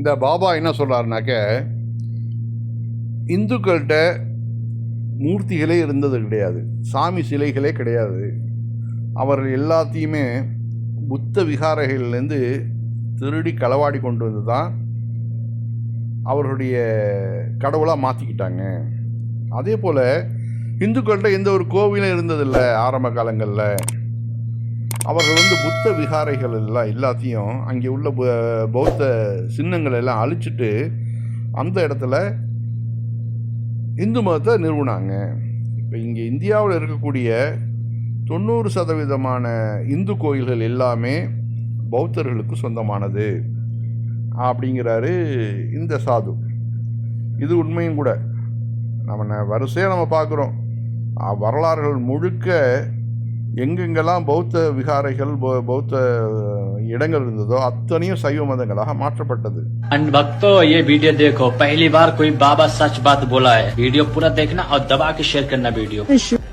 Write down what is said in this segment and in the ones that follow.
இந்த பாபா என்ன சொல்கிறாருனாக்க இந்துக்கள்கிட்ட மூர்த்திகளே இருந்தது கிடையாது சாமி சிலைகளே கிடையாது. அவர்கள் எல்லாத்தையுமே புத்த விகாரைகள்லேருந்து திருடி களவாடி கொண்டு வந்து தான் அவர்களுடைய கடவுளாக மாற்றிக்கிட்டாங்க அதே போல் இந்துக்கள்கிட்ட எந்த ஒரு கோவிலும் இருந்ததில்லை ஆரம்ப காலங்களில். அவர்கள் வந்து புத்த விகாரைகள் எல்லாம் எல்லாத்தையும் அங்கே உள்ள பௌத்த சின்னங்களை எல்லாம் அழிச்சிட்டு அந்த இடத்துல இந்து மதத்தை நிறுவனாங்க. இப்போ இங்கே இந்தியாவில் இருக்கக்கூடிய தொண்ணூறு சதவீதமான இந்து கோயில்கள் எல்லாமே பௌத்தர்களுக்கு சொந்தமானது அப்படிங்கிறாரு இந்த சாது. இது உண்மையும் கூட. நம்ம வரிசையாக நம்ம பார்க்குறோம். வரலாறுகள் முழுக்க எங்கெங்கெல்லாம் பௌத்த விகாரைகள் பௌ- பௌத்த இடங்கள் இருந்ததோ அத்தனையும் சைவ மதங்களாக மாற்றப்பட்டது अन भक्तों ये वीडियो देखो पहली बार कोई बाबा सच बात बोला है वीडियो पूरा देखना और दबा के शेयर करना वीडियो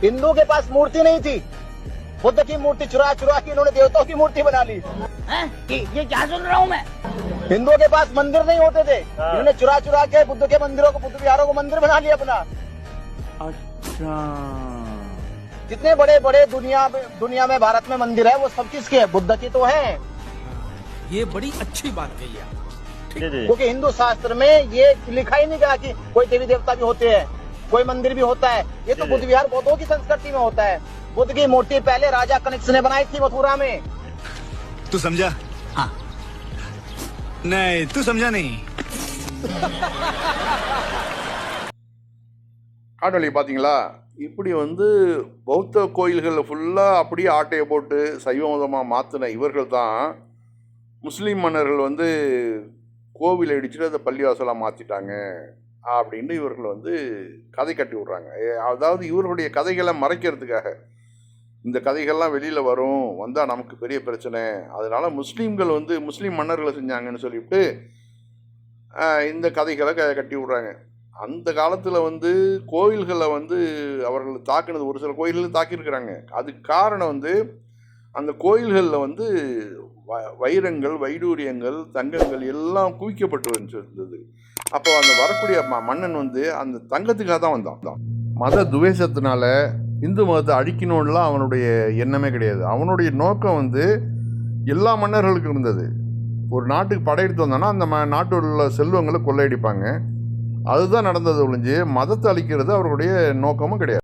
हिंदू के पास मूर्ति नहीं थी बुद्ध की मूर्ति चुरा चुरा के इन्होंने देवताओं की मूर्ति बना ली हैं? ये ये क्या सुन रहा हूँ मैं हिंदुओं के पास मंदिर नहीं होते थे इन्होंने चुरा चुरा के बुद्ध के मंदिरों को बुद्ध विहारों को मंदिर बना लिया अपना जितने बड़े बड़े दुनिया में दुनिया में भारत में मंदिर है वो सब किसके है? बुद्ध की तो है। ये बड़ी अच्छी बात कही है। क्योंकि हिंदू शास्त्र में ये लिखा ही नहीं गया कि कोई देवी देवता भी होते हैं कोई मंदिर भी होता है। ये तो बुद्ध विहार बौद्धों की संस्कृति में होता है। बुद्ध की मूर्ति पहले राजा कनिष्क ने बनाई थी मथुरा में। तू समझा? हाँ। नहीं तू समझा नहीं। காணொளி பார்த்தீங்களா? இப்படி வந்து பௌத்த கோயில்களில் ஃபுல்லாக அப்படியே ஆட்டையை போட்டு சைவ மதமாக மாற்றின இவர்கள் தான் முஸ்லீம் மன்னர்கள் வந்து கோவில் இடிச்சுட்டு அதை பள்ளிவாசலாக மாற்றிட்டாங்க அப்படின்னு இவர்கள் வந்து கதை கட்டி விட்றாங்க. ஏ- அதாவது இவர்களுடைய கதைகளை மறைக்கிறதுக்காக. இந்த கதைகள்லாம் வெளியில் வரும் வந்தால் நமக்கு பெரிய பிரச்சனை. அதனால் முஸ்லீம்கள் வந்து முஸ்லீம் மன்னர்களை செஞ்சாங்கன்னு சொல்லிவிட்டு இந்த கதைகளை க கட்டி விட்றாங்க. அந்த காலத்தில் வந்து கோயில்களை வந்து அவர்கள் தாக்குனது ஒரு சில கோயில்கள் தாக்கியிருக்கிறாங்க. அதுக்கு காரணம் வந்து அந்த கோயில்களில் வந்து வ வைரங்கள் வைடூரியங்கள் தங்கங்கள் எல்லாம் குவிக்கப்பட்டு வந்து இருந்தது அப்போ அந்த வரக்கூடிய ம மன்னன் வந்து அந்த தங்கத்துக்காக தான் வந்தான். தான் மத துவேஷத்தினால இந்து மதத்தை அழிக்கணும்லாம் அவனுடைய எண்ணமே கிடையாது. அவனுடைய நோக்கம் வந்து எல்லா மன்னர்களுக்கும் இருந்தது. ஒரு நாட்டுக்கு படையெடுத்து வந்தோன்னா அந்த ம நாட்டில் உள்ள செல்வங்களை கொள்ளையடிப்பாங்க. அதுதான் நடந்தது ஒழிஞ்சு மதத்தை அழிக்கிறது அவர்களுடைய நோக்கமும் கிடையாது.